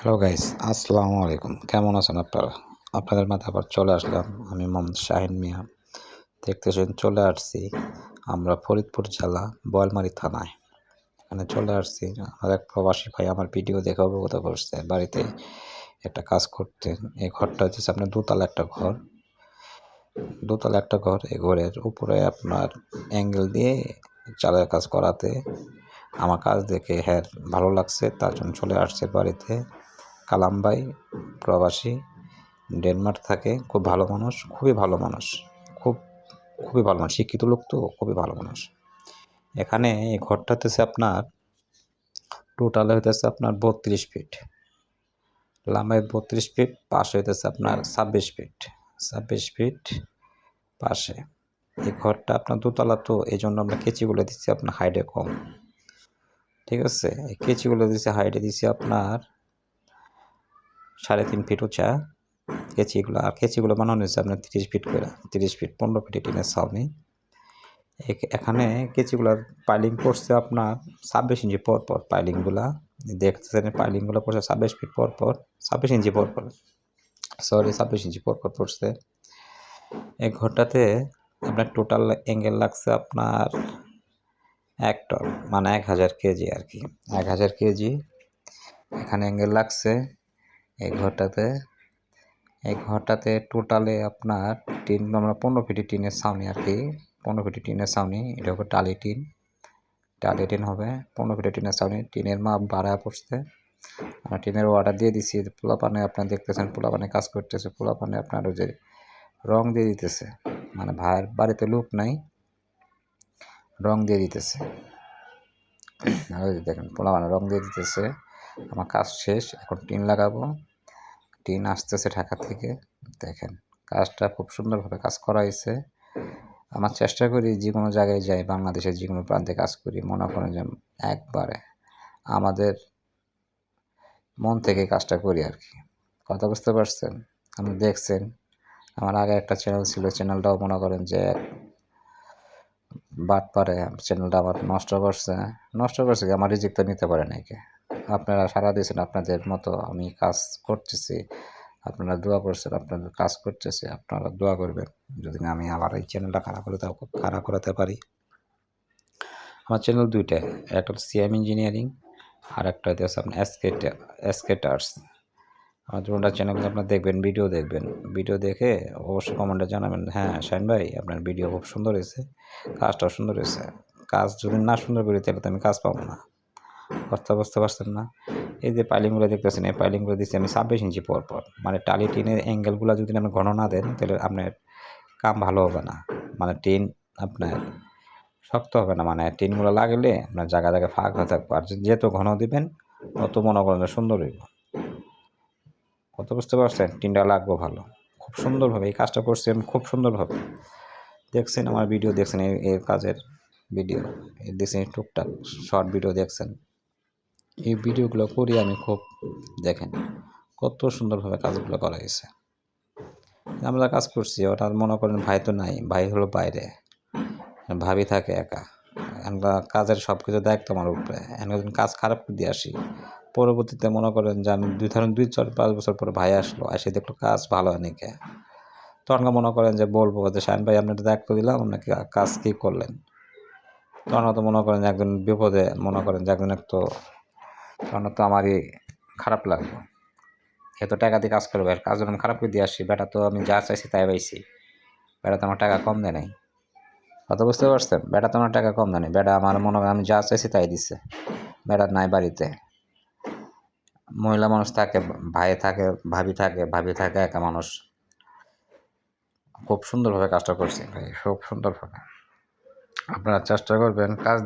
Hello guys আসসালামু আলাইকুম কেমন আছেন আপনারা? আপনাদের মাঝে আবার চলে আসলাম আমি মোহাম্মদ শাহিন মিয়া। দেখতেছেন, চলে আসছি আমরা ফরিদপুর জেলা বয়লমারি থানায়। এখানে চলে আসছি। আমার এক প্রবাসী ভাই আমার ভিডিও দেখে অবগত করছে, বাড়িতে একটা কাজ করতেন এই ঘরটা হচ্ছে আপনার দোতলা একটা ঘর। দোতলা একটা ঘর, এই ঘরের উপরে আপনার অ্যাঙ্গেল দিয়ে চালের কাজ করাতে। আমার কাজ দেখে হ্যাঁ ভালো লাগছে, তার জন্য চলে আসছে বাড়িতে। কালামবাই প্রবাসী, ডেনমার্ক থাকে, খুব ভালো মানুষ, খুবই ভালো মানুষ, খুব, খুবই ভালো মানুষ, শিক্ষিত লোক তো, খুবই ভালো মানুষ। এখানে এই ঘরটা হতেছে আপনার টোটাল হইতেছে আপনার বত্রিশ ফিট লম্বায় বত্রিশ ফিট পাশে হইতেছে আপনার ছাব্বিশ ফিট ছাব্বিশ ফিট পাশে। এই ঘরটা আপনার দোতলা তো এই জন্য আমরা কেচিগুলো দিচ্ছি আপনার হাইটে কম। ঠিক আছে? এই কেচিগুলো দিচ্ছি হাইটে দিচ্ছি আপনার সাড়ে তিন ফিট উঁচা। কেচিগুলো আর কেচিগুলো বানানো হয়েছে আপনার তিরিশ ফিট করে, তিরিশ ফিট পনেরো ফিট টিনের ছাউনি। এখানে কেচিগুলোর পাইলিং পড়ছে আপনার ছাব্বিশ ইঞ্চি পর পর পাইলিংগুলা দেখতেছেন পাইলিংগুলো পড়ছে ছাব্বিশ ফিট পর পর, ছাব্বিশ ইঞ্চি পর পর। সরি ছাব্বিশ ইঞ্চি পর পর পড়ছে। এই ঘরটাতে আপনার টোটাল অ্যাঙ্গেল লাগছে আপনার এক টন মানে এক হাজার কেজি আর কি। এক হাজার কেজি, এখানে অ্যাঙ্গেল লাগছে এই ঘরটাতে এই ঘরটাতে টোটালে আপনার টিন, আমরা পনেরো ফিটি টিনের সামনে আর কি, পনেরো ফিটি টিনের সামনে এটা হবে টালি টিন টালি টিন হবে পনেরো ফিটি টিনের সামনে টিনের মাপ বাড়া পড়ছে আমরা টিনের অর্ডার দিয়ে দিছি পোলা পানে আপনার দেখতেছেন পোলা পানে কাজ করতেছে পোলা পানে আপনার ওই যে রং দিয়ে দিতেছে মানে ভাইয়ের বাড়িতে লোক নাই, রং দিয়ে দিতেছে। দেখেন পোলা মানে রং দিয়ে দিতেছে, আমার কাজ শেষ, এখন টিন লাগাবো। টিন আসতেছে ঢাকা থেকে। দেখেন, কাজটা খুব সুন্দরভাবে কাজ করা হয়েছে। আমার চেষ্টা করি যে কোনো জায়গায় যাই, বাংলাদেশের যে কোনো প্রান্তে কাজ করি। মনে করেন যে একবারে আমাদের মন থেকে কাজটা করি আর কি। কথা বুঝতে পারছেন? আপনি দেখছেন, আমার আগে একটা চ্যানেল ছিল চ্যানেলটাও মনে করেন যে বাট পারে চ্যানেলটা আমার নষ্ট করছে। নষ্ট করছে আমার রিজিকটা নিতে পারে নাকি আপনারা সারা দিয়েছেন, আপনাদের মতো আমি কাজ করতেছি, আপনারা দোয়া করছেন আপনাদের কাজ করতেছে, আপনারা দোয়া করবেন। যদি আমি আবার এই চ্যানেলটা খারাপ করে খারাপ করাতে পারি। আমার চ্যানেল দুইটা, একটা হচ্ছে সিএম ইঞ্জিনিয়ারিং আর একটা হচ্ছে আপনার এসকেট এসকেটার্স আমার দুটা চ্যানেল আপনার দেখবেন, ভিডিও দেখবেন। ভিডিও দেখে অবশ্যই কমেন্টে জানাবেন হ্যাঁ শাইন ভাই, আপনার ভিডিও খুব সুন্দর হয়েছে, কাজটাও সুন্দর হয়েছে। কাজ যদি না সুন্দর করি তাহলে তো আমি কাজ পাবো না। কথা বুঝতে পারছেন না? এই যে পাইলিংগুলো দেখতেছেন, এই পাইলিংগুলো দিচ্ছি আমি ছাব্বিশ ইঞ্চি পর পর। মানে টালি টিনের অ্যাঙ্গেলগুলো যদি আপনি ঘন না দেন, তাহলে আপনার কাম ভালো হবে না। মানে টিন আপনার শক্ত হবে না। মানে টিনগুলো লাগলে আপনার জায়গা জায়গায় ফাঁক হয়ে থাকবে। আর যেহেতু ঘন দিবেন, অত মনে করেন সুন্দর হইব। কত বুঝতে পারছেন? টিনটা লাগবো ভালো। খুব সুন্দরভাবে এই কাজটা করছি আমি খুব সুন্দরভাবে। দেখছেন আমার ভিডিও দেখছেন এর কাজের ভিডিও দেখছেন টুকটাক শর্ট ভিডিও দেখছেন। এই ভিডিওগুলো করি আমি খুব, দেখেন কত সুন্দরভাবে কাজগুলো করা গেছে আমরা কাজ করছি, ওটা মনে করেন ভাই তো নাই, ভাই হলো বাইরে। ভাবি থাকে একা। আমরা কাজের সব কিছু দায়িত্ব আমার উপরে। এখন কাজ খারাপ করে দিয়ে আসি, পরবর্তীতে মনে করেন যে আমি দুই, ধরেন দুই, চার, পাঁচ বছর পরে ভাই আসলো, এসে দেখল কাজ ভালো হয় নাকি। তখন মনে করেন যে বলব যে, শাহিন ভাই আপনার দায়িত্ব দিলাম আপনাকে কাজ কী করলেন? তখন তো মনে করেন একজন বিপদে, মনে করেন যে একজন একটু তখন তো আমারই খারাপ লাগবে এত টাকা দিয়ে কাজ করবে, আর কাজ যখন খারাপ করে দিয়ে আসি বেটা তো আমি যা চাইছি তাই পাইছি। বেটা তো আমার টাকা কম দেয় নাই। কত বুঝতে পারছেন? বেটা তো আমার টাকা কম দেয় নাই। বেটা আমার মনে করেন আমি যা চাইছি তাই দিচ্ছে বেটা নাই বাড়িতে। মহিলা মানুষ থাকে, ভাই থাকে, ভাবি থাকে ভাবি থাকে, একা মানুষ। খুব সুন্দরভাবে কাজটা করছি ভাই, খুব সুন্দরভাবে। আপনারা চেষ্টা করবেন কাজ